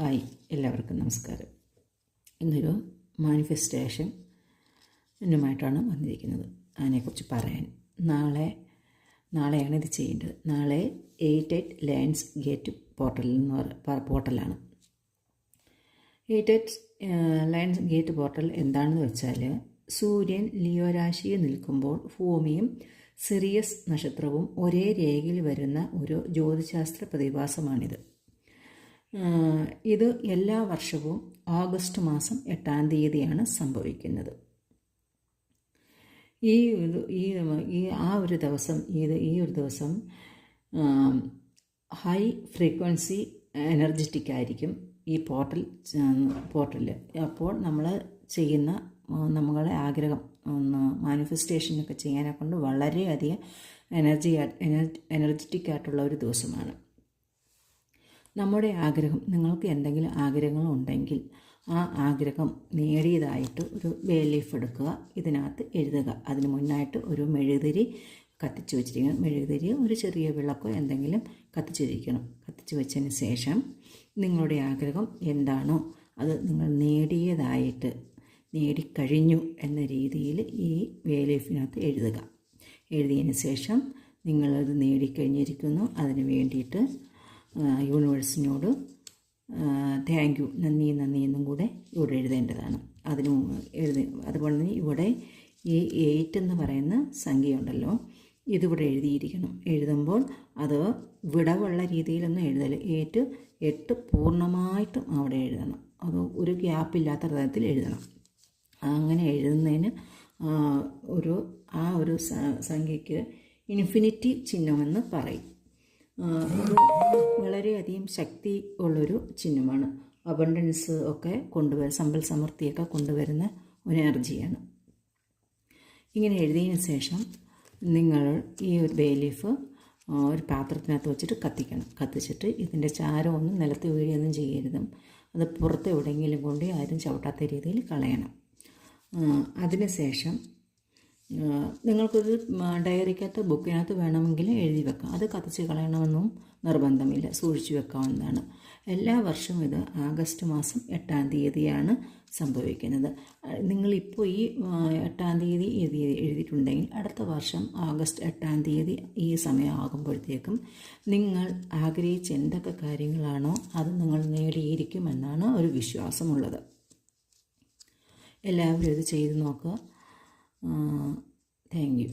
Hi എല്ലാവർക്കും നമസ്കാരം. ഇന്നൊരു മാനിഫെസ്റ്റേഷൻ എന്നുമായിട്ടാണ് വന്നിരിക്കുന്നത്. അതിനെക്കുറിച്ച് പറയാൻ. നാളെ നാളെയാണ് ഇത് ചെയ്യേണ്ടത്. നാളെ eight eight lions gate portal എന്ന് പറ പോർട്ടലാണ് eight eight lions gate portal എന്താണെന്ന് വെച്ചാൽ സൂര്യൻ ലിയോ രാശിയിൽ നിൽക്കുമ്പോൾ ഭൂമിയും സിറിയസ് നക്ഷത്രവും ഒരേ രേഖയിൽ വരുന്ന ഒരു ജ്യോതിശാസ്ത്ര പ്രതിഭാസമാണിത്. ഇത് എല്ലാ വർഷവും ഓഗസ്റ്റ് മാസം എട്ടാം തീയതിയാണ് സംഭവിക്കുന്നത്. ഈ ഈ ഈ ആ ഒരു ദിവസം ഇത് ഈ ഒരു ദിവസം ഹൈ ഫ്രീക്വൻസി എനർജറ്റിക് ആയിരിക്കും ഈ പോർട്ടൽ പോർട്ടലിൽ അപ്പോൾ നമ്മൾ ചെയ്യുന്ന നമ്മളെ ആഗ്രഹം ഒന്ന് മാനിഫെസ്റ്റേഷനൊക്കെ ചെയ്യാനെ കൊണ്ട് വളരെയധികം എനർജി എനർജറ്റിക് ആയിട്ടുള്ള ഒരു ദിവസമാണ്. നമ്മുടെ ആഗ്രഹം നിങ്ങൾക്ക് എന്തെങ്കിലും ആഗ്രഹങ്ങളുണ്ടെങ്കിൽ ആ ആഗ്രഹം നേടിയതായിട്ട് ഒരു വേ ലീഫ് എടുക്കുക ഇതിനകത്ത് എഴുതുക. അതിന് മുന്നായിട്ട് ഒരു മെഴുകുതിരി കത്തിച്ചു വെച്ചിരിക്കണം. മെഴുകുതിരി ഒരു ചെറിയ വിളക്കോ എന്തെങ്കിലും കത്തിച്ചു കത്തിച്ചിരിക്കണം കത്തിച്ചു വെച്ചതിന് ശേഷം നിങ്ങളുടെ ആഗ്രഹം എന്താണോ അത് നിങ്ങൾ നേടിയതായിട്ട് നേടിക്കഴിഞ്ഞു എന്ന രീതിയിൽ ഈ വേലീഫിനകത്ത് എഴുതുക. എഴുതിയതിന് ശേഷം നിങ്ങളത് നേടിക്കഴിഞ്ഞിരിക്കുന്നു. അതിന് വേണ്ടിയിട്ട് യൂണിവേഴ്സിനോട് താങ്ക് യു നന്ദി നന്ദി എന്നും കൂടെ ഇവിടെ എഴുതേണ്ടതാണ്. അതിന് എഴുതി അതുപോലെ തന്നെ ഇവിടെ ഈ എയ്റ്റ് എന്ന് പറയുന്ന സംഖ്യയുണ്ടല്ലോ ഇതിവിടെ എഴുതിയിരിക്കണം. എഴുതുമ്പോൾ അത് വിടവുള്ള രീതിയിലൊന്നും എഴുതൽ എയ്റ്റ് എട്ട് പൂർണമായിട്ടും അവിടെ എഴുതണം. അത് ഒരു ഗ്യാപ്പില്ലാത്ത തരത്തിൽ എഴുതണം. അങ്ങനെ എഴുതുന്നതിന് ഒരു ആ ഒരു സംഖ്യയ്ക്ക് ഇൻഫിനിറ്റി ചിഹ്നമെന്ന് പറയും. ഇത് വളരെയധികം ശക്തി ഉള്ളൊരു ചിഹ്നമാണ് അബണ്ടൻസ് ഒക്കെ കൊണ്ടുവരുന്ന സമ്പൽ സമൃദ്ധിയൊക്കെ കൊണ്ടുവരുന്ന ഒരു എനർജിയാണ്. ഇങ്ങനെ എഴുതിയതിന് ശേഷം നിങ്ങൾ ഈ ഒരു ബേലീഫ് ഒരു പാത്രത്തിനകത്ത് വെച്ചിട്ട് കത്തിക്കണം. കത്തിച്ചിട്ട് ഇതിന്റെ ചാരമൊന്നും നിലത്ത് വീഴുകയൊന്നും ചെയ്യരുത്. അത് പുറത്ത് എവിടെയെങ്കിലും കൊണ്ട് ആരും ചവിട്ടാത്ത രീതിയിൽ കളയണം. അതിനുശേഷം നിങ്ങൾക്കൊരു ഡയറിക്കകത്ത് ബുക്കിനകത്ത് വേണമെങ്കിൽ എഴുതി വെക്കാം. അത് കത്തിച്ച് കളയണമെന്നും നിർബന്ധമില്ല. സൂക്ഷിച്ചു വെക്കാവുന്നതാണ്. എല്ലാ വർഷവും ഇത് ആഗസ്റ്റ് മാസം എട്ടാം തീയതിയാണ് സംഭവിക്കുന്നത്. നിങ്ങളിപ്പോൾ ഈ എട്ടാം തീയതി എഴുതി എഴുതിയിട്ടുണ്ടെങ്കിൽ അടുത്ത വർഷം ആഗസ്റ്റ് എട്ടാം തീയതി ഈ സമയമാകുമ്പോഴത്തേക്കും നിങ്ങൾ ആഗ്രഹിച്ച എന്തൊക്കെ കാര്യങ്ങളാണോ അത് നിങ്ങൾ നേടിയിരിക്കുമെന്നാണ് ഒരു വിശ്വാസമുള്ളത്. എല്ലാവരും ഇത് ചെയ്തു നോക്കുക. Thank you